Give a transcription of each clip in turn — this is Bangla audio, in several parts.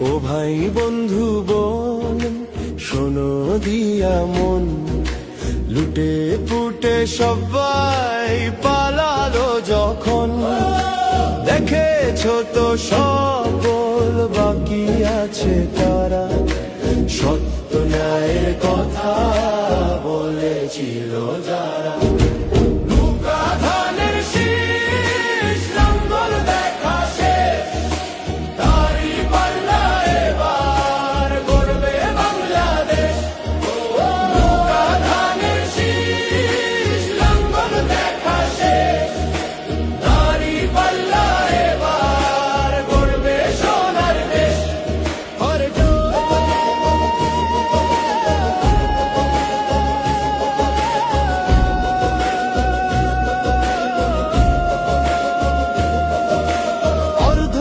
ও ভাই বন্ধু বোন, শোনো দিয়া মন। লুটে পুটে সবাই পালালো যখন। দেখেছ তো সকল বাকি আছে তারা। সত্য ন্যায়ের কথা বলেছিল যারা।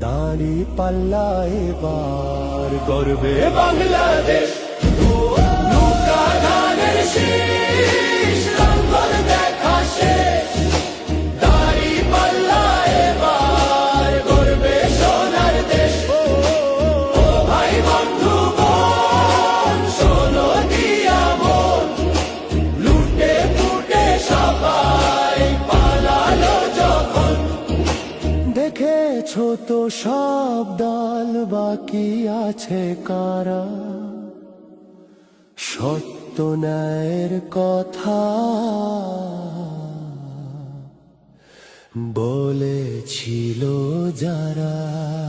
দাঁড়ি পাল্লা এবার গর্বে বাংলাদেশ তো সব দল বাকি আছে কারা? সত্য ন্যায়ের কথা বলেছিল যারা।